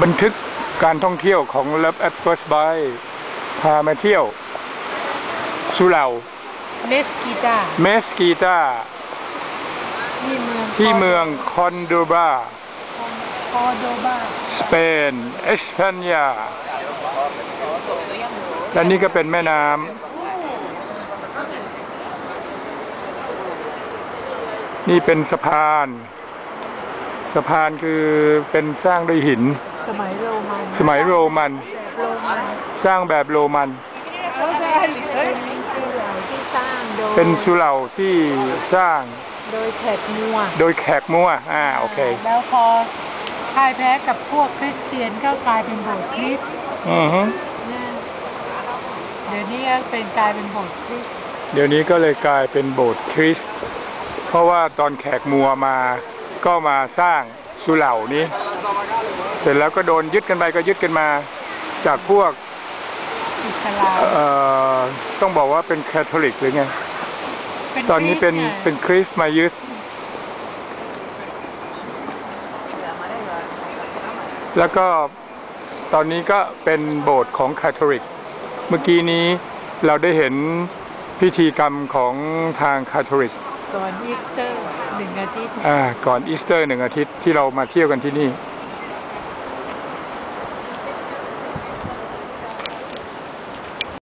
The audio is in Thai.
บันทึกการท่องเที่ยวของ Love at First Bite พามาเที่ยวสุเหร่าเมสกิตาเมสกีตาที่เมืองที่เมืองคอนโดบาคอโดบาสเปนเอสเปนยาและนี่ก็เป็นแม่น้ำนี่เป็นสะพาน สะพานคือเป็นสร้างด้วยหิน สมัยโรมันสมัยโรมัน โรมันสร้างแบบโรมันเป็นสุเหร่าที่สร้างโดยเป็นสุเหร่าที่สร้างโดยแขกมัวโดยแขกมัวอ่าโอเคแล้วพอพ่ายแพ้กับพวกคริสเตียนก็กลายเป็นโบสถ์คริสต์อือฮึนะเดี๋ยวนี้ก็เป็นกลายเป็นโบสถ์คริสต์เดี๋ยวนี้ก็เลยกลายเป็นโบสถ์คริสต์เพราะว่าตอนแขกมัวมาก็มาสร้างสุเหร่านี้ เสร็จแล้วก็โดนยึดกันไปก็ยึดกันมา จากพวกอิสลามเอ่อต้องบอกว่าเป็นแคทอลิกหรือไง ตอนนี้เป็นคริสต์ไงเป็นคริสต์มายึด แล้วก็ตอนนี้ก็เป็นโบสถ์ของคาทอลิก เมื่อกี้นี้เราได้เห็นพิธีกรรมของทางคาทอลิก ก่อนอีสเตอร์หนึ่งอาทิตย์ อ่า ก่อนอีสเตอร์หนึ่งอาทิตย์ที่เรามาเที่ยวกันที่นี่อ